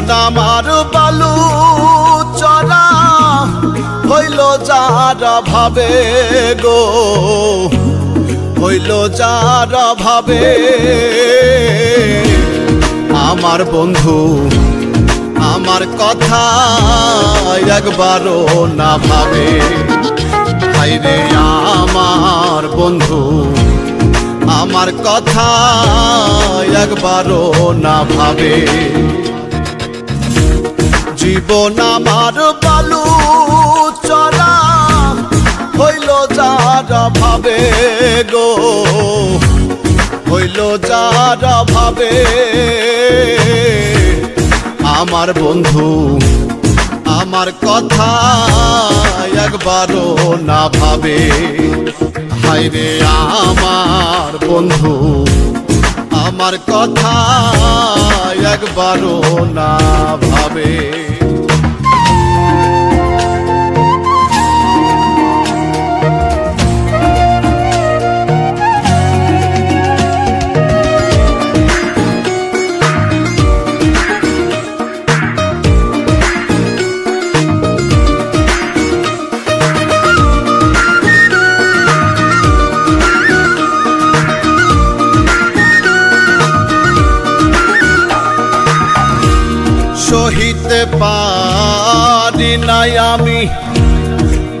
আমার বালু চরা হইল যারা ভাবে গো, হইল যারা ভাবে। আমার বন্ধু, আমার কথা একবারও না ভাবে। হাইরে আমার বন্ধু, আমার কথা একবারও না ভাবে। জীবন আমার বালু চরা হইল যারা ভাবে গো, হইল যারা ভাবে। আমার বন্ধু, আমার কথা একবারও না ভাবে। হাইরে আমার বন্ধু। আমার কথা একবারও না ভাবে। পারি নাই আমি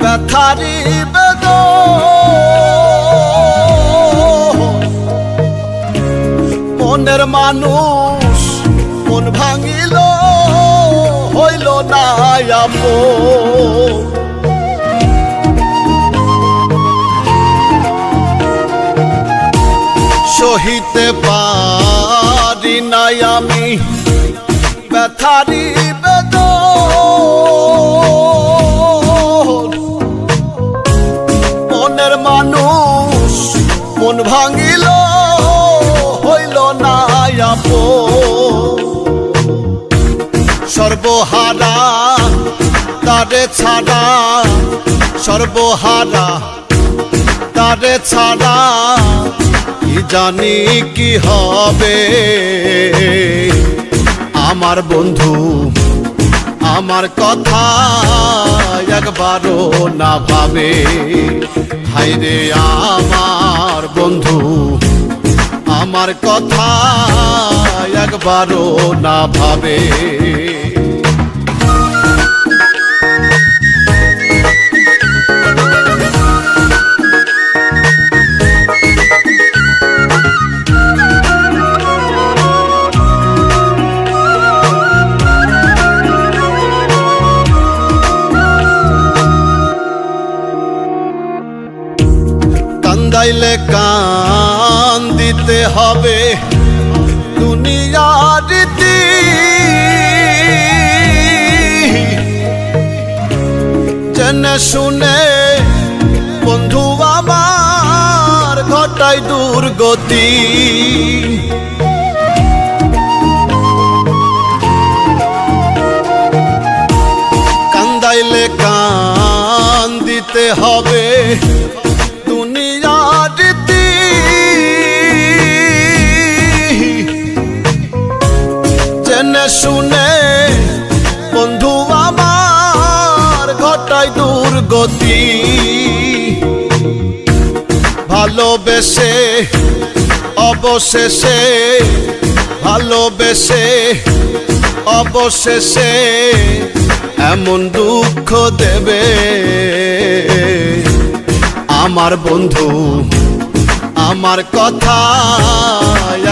ব্যথারি বেদ মনের মানুষ মন ভাঙিল, হইল না আপন। সহিতে পারি নাই আমি ব্যথারি মনের মানুষ মন ভাঙিল, হইল না সর্বহারা তারে ছাড়া, সর্বহারা তারে ছাড়া, কি জানি কি হবে? আমার বন্ধু, আমার কথা একবারও না ভাবে। হাইরে আমার বন্ধু, আমার কথা একবারও না ভাবে। কান্দাইলে কান দিতে হবে। দুনিয়ার জেনে শুনে বন্ধু আমার, ঘটাই দুর্গতি। কান্দাইলে কান দিতে হবে। শুনে, বন্ধু আমার, ঘটাই দুর্গতি ভালোবেসে, অবশেষে ভালোবেসে, অবশেষে এমন দুঃখ দেবে। আমার বন্ধু, আমার কথা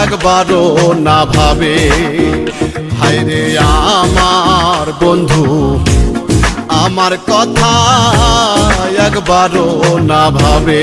একবারও না ভাবে। হায়রে আমার বন্ধু আমার কথা একবারও না ভাবে।